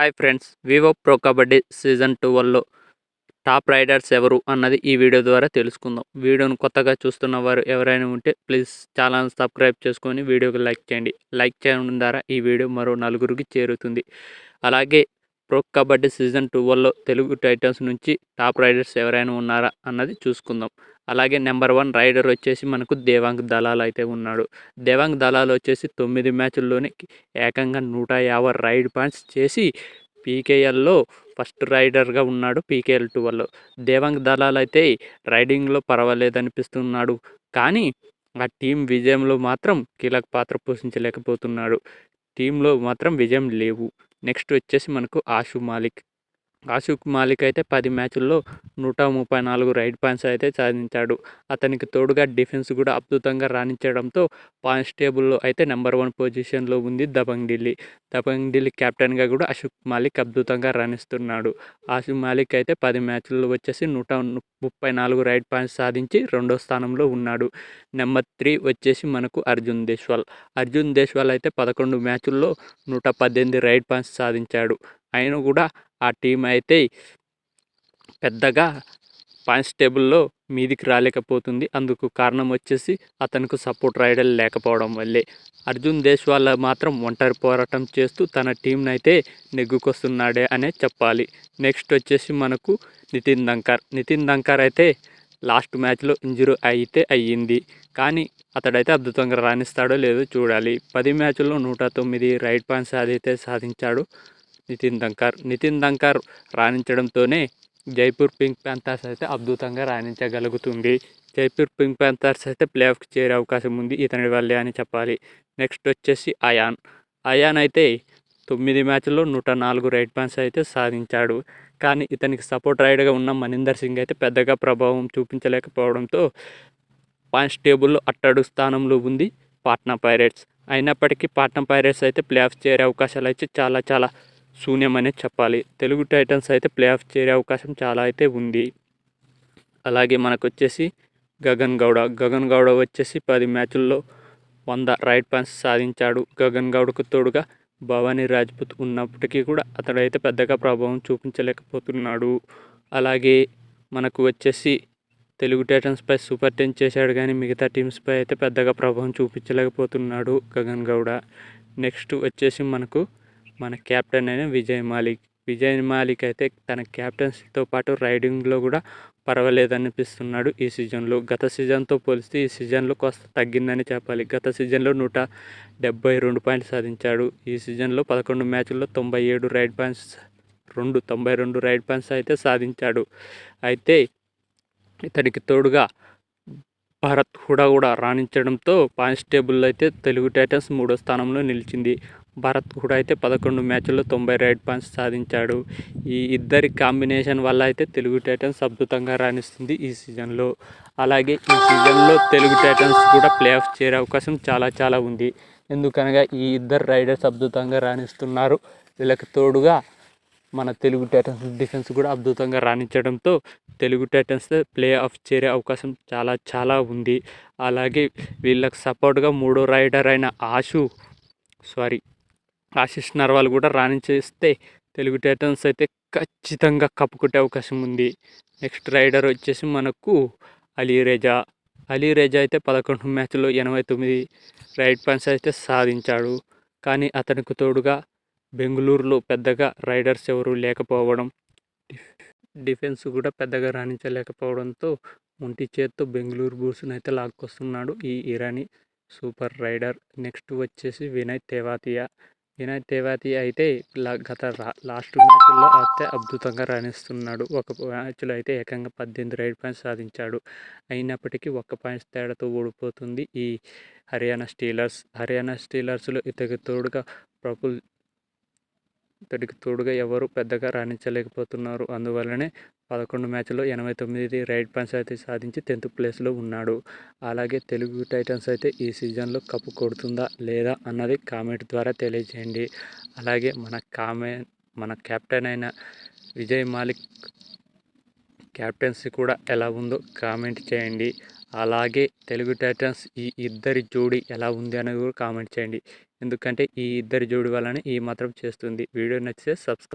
Hi friends Vivo pro kabaddi season ట్వెల్వ్లో top raiders ఎవరు అన్నది ఈ వీడియో ద్వారా తెలుసుకుందాం. వీడియోను కొత్తగా చూస్తున్న వారు ఎవరైనా ఉంటే ప్లీజ్ ఛానల్ సబ్స్క్రైబ్ చేసుకొని వీడియోకి లైక్ చేయండి. లైక్ చేయడం ద్వారా ఈ వీడియో మరో నలుగురికి చేరుతుంది. అలాగే ప్రో కబడ్డీ సీజన్ ట్వెల్వ్లో తెలుగు టైటన్స్ నుంచి టాప్ రైడర్స్ ఎవరైనా ఉన్నారా అన్నది చూసుకుందాం. అలాగే నెంబర్ వన్ రైడర్ వచ్చేసి మనకు దేవాంగ్ దళాల్ అయితే ఉన్నాడు. దేవాంగ్ దళాల్ వచ్చేసి తొమ్మిది మ్యాచ్ల్లోనే ఏకంగా నూట యాభై రైడ్ పాయింట్స్ చేసి పీకేఎల్లో ఫస్ట్ రైడర్గా ఉన్నాడు పీకేఎల్ టూవల్లో దేవాంగ్ దళాల్ అయితే రైడింగ్లో పర్వాలేదు అనిపిస్తున్నాడు కానీ ఆ టీం విజయంలో మాత్రం కీలక పాత్ర పోషించలేకపోతున్నాడు. టీంలో మాత్రం విజయం లేవు. నెక్స్ట్ వచ్చేసి మనకు ఆషు మాలిక్. ఆషుక్ మాలిక్ అయితే పది మ్యాచ్ల్లో నూట ముప్పై నాలుగు రైడ్ పాయింట్స్ అయితే సాధించాడు. అతనికి తోడుగా డిఫెన్స్ కూడా అద్భుతంగా రాణించడంతో పాయింట్స్ టేబుల్లో అయితే నెంబర్ వన్ పొజిషన్లో ఉంది దబంగ్ ఢిల్లీ. దబంగ్ ఢిల్లీ కెప్టెన్గా కూడా అశోక్ మాలిక్ అద్భుతంగా రాణిస్తున్నాడు. ఆశుక్ మాలిక్ అయితే పది మ్యాచ్ల్లో వచ్చేసి నూట ముప్పై నాలుగు రైడ్ పాయింట్స్ సాధించి రెండో స్థానంలో ఉన్నాడు. నెంబర్ త్రీ వచ్చేసి మనకు అర్జున్ దేశ్వాల్. అర్జున్ దేశ్వాల్ అయితే పదకొండు మ్యాచ్ల్లో నూట పద్దెనిమిది రైడ్ పాయింట్స్ సాధించాడు. ఆయన కూడా ఆ టీం అయితే పెద్దగా పాయింట్స్ టేబుల్లో మీదికి రాలేకపోతుంది. అందుకు కారణం వచ్చేసి అతనికి సపోర్ట్ రైడర్ లేకపోవడం వల్లే. అర్జున్ దేశ్వాల్ మాత్రం ఒంటరి పోరాటం చేస్తూ తన టీంని అయితే నెగ్గుకొస్తున్నాడే అనే చెప్పాలి. నెక్స్ట్ వచ్చేసి మనకు నితిన్ దంకర్. నితిన్ దంకర్ అయితే లాస్ట్ మ్యాచ్లో ఇంజురీ అయితే అయ్యింది. కానీ అతడైతే అద్భుతంగా రాణిస్తాడో లేదో చూడాలి. పది మ్యాచ్ల్లో నూట తొమ్మిది రైడ్ పాయింట్స్ అదైతే సాధించాడు. నితిన్ దంకర్. నితిన్ దంకర్ రాణించడంతోనే జైపూర్ పింక్ ప్యాంథర్స్ అయితే అద్భుతంగా రాణించగలుగుతుంది. జైపూర్ పింక్ ప్యాంథర్స్ అయితే ప్లే ఆఫ్కి చేరే అవకాశం ఉంది ఇతని వల్లే అని చెప్పాలి. నెక్స్ట్ వచ్చేసి అయాన్. అయాన్ అయితే తొమ్మిది మ్యాచ్ల్లో నూట నాలుగు రైట్ పాయింట్స్ అయితే సాధించాడు. కానీ ఇతనికి సపోర్ట్ రైడ్గా ఉన్న మనీందర్ సింగ్ అయితే పెద్దగా ప్రభావం చూపించలేకపోవడంతో పాయింట్స్ టేబుల్లో అట్టడు స్థానంలో ఉంది పాట్నా పైరేట్స్. అయినప్పటికీ పాట్నా పైరేట్స్ అయితే ప్లే ఆఫ్ చేరే అవకాశాలు అయితే చాలా చాలా శూన్యమనే చెప్పాలి. తెలుగు టైటన్స్ అయితే ప్లే ఆఫ్ చేరే అవకాశం చాలా అయితే ఉంది. అలాగే మనకు వచ్చేసి గగన్ గౌడ. గగన్ గౌడ వచ్చేసి పది మ్యాచ్ల్లో వంద రైట్ పాయింట్స్ సాధించాడు. గగన్ గౌడకు తోడుగా భవానీ రాజ్పుత్ ఉన్నప్పటికీ కూడా అతడైతే పెద్దగా ప్రభావం చూపించలేకపోతున్నాడు. అలాగే మనకు వచ్చేసి తెలుగు టైటన్స్పై సూపర్ టెన్ చేశాడు కానీ మిగతా టీమ్స్పై అయితే పెద్దగా ప్రభావం చూపించలేకపోతున్నాడు గగన్ గౌడ. నెక్స్ట్ వచ్చేసి మనకు మన కెప్టెన్ అయిన విజయ్ మాలిక్. విజయ్ మాలిక్ అయితే తన క్యాప్టెన్సీతో పాటు రైడింగ్లో కూడా పర్వాలేదు అనిపిస్తున్నాడు ఈ సీజన్లో గత సీజన్తో పోలిస్తే ఈ సీజన్లో కొంత తగ్గిందని చెప్పాలి. గత సీజన్లో నూట డెబ్బై రెండు పాయింట్స్ సాధించాడు. ఈ సీజన్లో పదకొండు మ్యాచ్ల్లో తొంభై ఏడు రైడ్ పాయింట్స్ రెండు తొంభై రెండు రైడ్ పాయింట్స్ అయితే సాధించాడు. అయితే ఇతడికి తోడుగా భారత్ హుడా కూడా రాణించడంతో పాయింట్స్ టేబుల్లో అయితే తెలుగు టైటన్స్ మూడో స్థానంలో నిలిచింది. భారత్ కూడా అయితే పదకొండు మ్యాచ్ల్లో తొంభై రైడ్ పాయింట్స్ సాధించాడు. ఈ ఇద్దరి కాంబినేషన్ వల్ల అయితే తెలుగు టైటన్స్ అద్భుతంగా రాణిస్తుంది ఈ సీజన్లో. అలాగే ఈ సీజన్లో తెలుగు టైటన్స్ కూడా ప్లే ఆఫ్ చేరే అవకాశం చాలా చాలా ఉంది. ఎందుకనగా ఈ ఇద్దరు రైడర్స్ అద్భుతంగా రాణిస్తున్నారు. వీళ్ళకి తోడుగా మన తెలుగు టైటన్స్ డిఫెన్స్ కూడా అద్భుతంగా రాణించడంతో తెలుగు టైటన్స్ ప్లే ఆఫ్ చేరే అవకాశం చాలా చాలా ఉంది. అలాగే వీళ్ళకి సపోర్ట్గా మూడో రైడర్ అయిన ఆశు సారీ ఆశిష్ నర్వాల్ కూడా రాణించేస్తే తెలుగు టైటన్స్ అయితే ఖచ్చితంగా కప్పుకునే అవకాశం ఉంది. నెక్స్ట్ రైడర్ వచ్చేసి మనకు అలీ రేజా. అలీ అయితే పదకొండు మ్యాచ్లో ఎనభై తొమ్మిది రైడ్ పాయింట్స్ అయితే సాధించాడు. కానీ అతనికి తోడుగా బెంగళూరులో పెద్దగా రైడర్స్ ఎవరు లేకపోవడం డిఫెన్స్ కూడా పెద్దగా రాణించలేకపోవడంతో ఒంటి చేత్తో బెంగళూరు బూర్స్ని అయితే లాక్కొస్తున్నాడు ఈ ఇరానీ సూపర్ రైడర్. నెక్స్ట్ వచ్చేసి వినయ్ తేవాతియా. వినయ్ తేవాతి అయితే గత లాస్ట్ మ్యాచ్లో అయితే అద్భుతంగా రాణిస్తున్నాడు. ఒక మ్యాచ్లో అయితే ఏకంగా పద్దెనిమిది రైడ్ పాయింట్స్ సాధించాడు. అయినప్పటికీ ఒక్క పాయింట్స్ తేడాతో ఓడిపోతుంది ఈ హర్యానా స్టీలర్స్. హర్యానా స్టీలర్స్లో ఇతనికి తోడుగా ప్రఫుల్ ఇతడికి తోడుగా ఎవరు పెద్దగా రాణించలేకపోతున్నారు. అందువల్లనే పదకొండు మ్యాచ్లో ఎనభై తొమ్మిది రైడ్ పాయింట్స్ అయితే సాధించి టెన్త్ ప్లేస్లో ఉన్నాడు. అలాగే తెలుగు టైటన్స్ అయితే ఈ సీజన్లో కప్పు కొడుతుందా లేదా అన్నది కామెంట్ ద్వారా తెలియజేయండి. అలాగే మన కామె మన కెప్టెన్ అయిన విజయ్ మాలిక్ క్యాప్టెన్సీ కూడా ఎలా ఉందో కామెంట్ చేయండి. అలాగే తెలుగు టైటన్స్ ఈ ఇద్దరి జోడి ఎలా ఉంది అనేది కూడా కామెంట్ చేయండి. ఎందుకంటే ఈ ఇద్దరి జోడి వలన ఈ మాత్రం చేస్తుంది. వీడియో నచ్చితే సబ్స్క్రైబ్